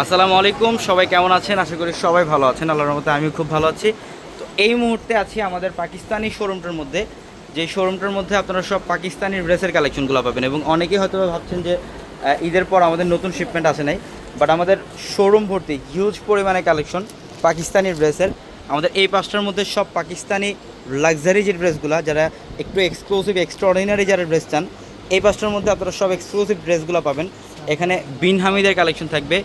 আসসালামু আলাইকুম, সবাই কেমন আছেন? আশা করি সবাই ভালো আছেন। আল্লাহর মতো আমি খুব ভালো আছি। তো এই মুহূর্তে আছি আমাদের পাকিস্তানি শোরুমটার মধ্যে। যে শোরুমটার মধ্যে আপনারা সব পাকিস্তানি ড্রেসের কালেকশনগুলো পাবেন এবং অনেকেই হয়তো ভাবছেন যে ঈদের পর আমাদের নতুন শিপমেন্ট আসে নাই। বাট আমাদের শোরুম ভর্তি হিউজ পরিমাণে কালেকশন পাকিস্তানি ড্রেসের আমাদের এই পাঁচটার মধ্যে সব পাকিস্তানি লাক্সারি যে ড্রেসগুলো যারা একটু এক্সক্লুসিভ এক্সট্রাঅর্ডিনারি যারা ড্রেস চান, এই পাঁচটার মধ্যে আপনারা সব এক্সক্লুসিভ ড্রেসগুলো পাবেন। এখানে বিন হামিদের কালেকশন থাকবে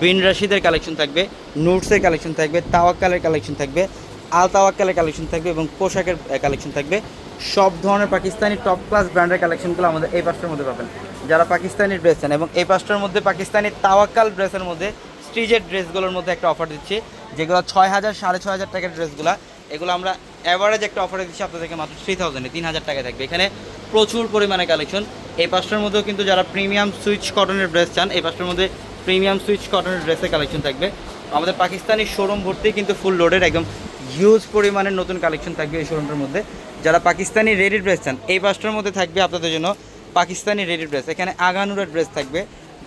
বিন রাশিদের কালেকশন থাকবে নুটসের কালেকশন থাকবে, তাওয়াক্কালের কালেকশন থাকবে আল তাওয়াক্কালের কালেকশন থাকবে এবং পোশাকের কালেকশন থাকবে। সব ধরনের পাকিস্তানি টপ ক্লাস ব্র্যান্ডের কালেকশনগুলো আমাদের এই পাঁচটার মধ্যে পাবেন। যারা পাকিস্তানি ড্রেস চান এবং এই পাঁচটার মধ্যে পাকিস্তানি তাওয়াক্কাল ড্রেসের মধ্যে স্টিজের ড্রেসগুলোর মধ্যে একটা অফার দিচ্ছি, যেগুলো ছয় হাজার সাড়ে ছয় হাজার টাকার ড্রেসগুলো এগুলো আমরা অ্যাভারেজ একটা অফারে দিচ্ছি আপনাদেরকে মাত্র থ্রি থাউজেন্ডে তিন হাজার টাকায় থাকবে। এখানে প্রচুর পরিমাণে কালেকশন এই পাঁচটার মধ্যেও কিন্তু যারা প্রিমিয়াম সুইচ কটনের ড্রেস চান, এই পাঁচটার মধ্যে প্রিমিয়াম সুইচ কটনের ড্রেসের কালেকশন থাকবে। আমাদের পাকিস্তানি শোরুম ভর্তি, কিন্তু ফুল লোডের একদম হিউজ পরিমাণের নতুন কালেকশন থাকবে এই শোরুমটার মধ্যে। যারা পাকিস্তানি রেডি ড্রেস চান, এই পাঁচটার মধ্যে থাকবে আপনাদের জন্য পাকিস্তানি রেডি ড্রেস এখানে আগানুরের ড্রেস থাকবে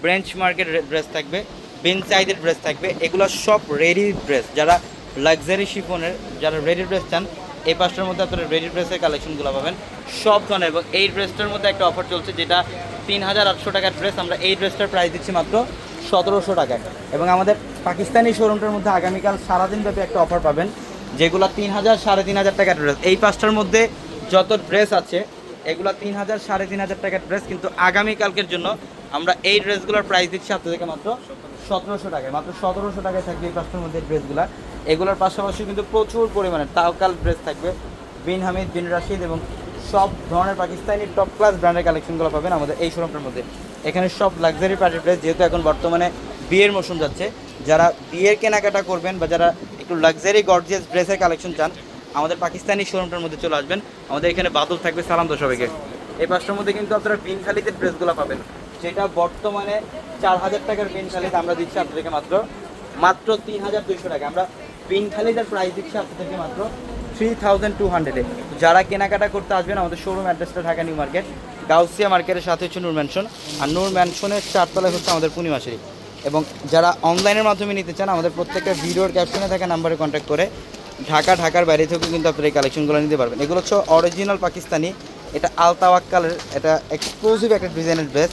ব্রেঞ্চ মার্কেট ড্রেস থাকবে বেন সাইডের ড্রেস থাকবে, এগুলো সব রেডি ড্রেস যারা লাক্সারি শিফনের যারা রেডি ড্রেস চান এই পাঁচটার মধ্যে আপনারা রেডি ড্রেসের কালেকশনগুলো পাবেন। সব ধরনের এবং এই ড্রেসটার মধ্যে একটা অফার চলছে যেটা তিন হাজার আটশো টাকার ড্রেস আমরা এই ড্রেসটার প্রাইস দিচ্ছি মাত্র সতেরোশো টাকায়। এবং আমাদের পাকিস্তানি শোরুমটার মধ্যে আগামীকাল সারাদিন ব্যাপী একটা অফার পাবেন, যেগুলো তিন হাজার, সাড়ে তিন হাজার টাকার ড্রেস এই পাঁচটার মধ্যে যত ড্রেস আছে, এগুলো তিন হাজার, সাড়ে তিন হাজার টাকার ড্রেস কিন্তু আগামীকালকের জন্য আমরা এই ড্রেসগুলোর প্রাইস দিচ্ছি আপনাদেরকে মাত্র সতেরোশো টাকায়, মাত্র সতেরোশো টাকায় থাকবে এই পাঁচটার মধ্যে ড্রেসগুলো। এগুলোর পাশাপাশি কিন্তু প্রচুর পরিমাণে তাওকাল ড্রেস থাকবে। বিন হামিদ, বিন রাশিদ এবং সব ধরনের পাকিস্তানি টপ ক্লাস ব্র্যান্ডের কালেকশনগুলো পাবেন আমাদের এই শোরুমটার মধ্যে। এখানে সব লাক্সারি পার্টি ড্রেস যেহেতু এখন বর্তমানে বিয়ের মৌসুম যাচ্ছে, যারা বিয়ের কেনাকাটা করবেন বা যারা একটু লাক্সারি গর্জিয়াস ড্রেসের কালেকশন চান, আমাদের পাকিস্তানি শোরুমটার মধ্যে চলে আসবেন। আমাদের এখানে বাদল থাকবে সালাম তো সবাইকে এই পাঁচটার মধ্যে কিন্তু আপনারা বিনখালিতে ড্রেসগুলো পাবেন। যেটা বর্তমানে চার হাজার টাকার বিনখালিতে আমরা দিচ্ছি আপনাদেরকে মাত্র। মাত্র তিন হাজার দুইশো টাকা। আমরা বিনখালিদের প্রাইস দিচ্ছি আপনাদেরকে মাত্র থ্রি থাউজেন্ড টু হান্ড্রেডে যারা কেনাকাটা করতে আসবেন, আমাদের শোরুম অ্যাড্রেসটা ঢাকা নিউ মার্কেট, গাউসিয়া মার্কেটের সাথে হচ্ছে নূর ম্যানশন আর নূর ম্যানশনের চারতলায় হচ্ছে আমাদের পূর্ণিমাশারি এবং যারা অনলাইনের মাধ্যমে নিতে চান, আমাদের প্রত্যেকটা ভিডিওর ক্যাপশনে থাকা নাম্বারে কন্ট্যাক্ট করে ঢাকা, ঢাকার বাইরে থেকেও কিন্তু আপনারা এই কালেকশনগুলো নিতে পারবেন। এগুলো হচ্ছে অরিজিনাল পাকিস্তানি, এটা আলতাওয়াক্কালের, এটা এক্সক্লুসিভ একটা ডিজাইনের ড্রেস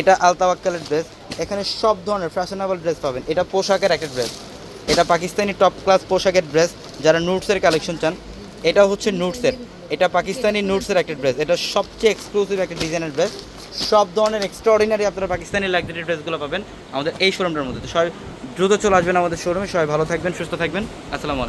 এটা আলতাওয়াক্কালের ড্রেস। এখানে সব ধরনের ফ্যাশনেবল ড্রেস পাবেন। এটা পোশাকের একটা ড্রেস এটা পাকিস্তানি টপ ক্লাস পোশাকের ড্রেস যারা নুটসের কালেকশন চান এটা হচ্ছে নুটসের এটা পাকিস্তানি নুটসের একটা ড্রেস এটা সবচেয়ে এক্সক্লুসিভ একটা ডিজাইনের ড্রেস সব ধরনের এক্সট্রাঅর্ডিনারি আপনারা পাকিস্তানি লাক্সারি ড্রেসগুলো পাবেন আমাদের এই শোরুমটার মধ্যে। সবাই দ্রুত চলে আসবেন আমাদের শোরুমে সবাই ভালো থাকবেন, সুস্থ থাকবেন। আসসালামু আলাইকুম।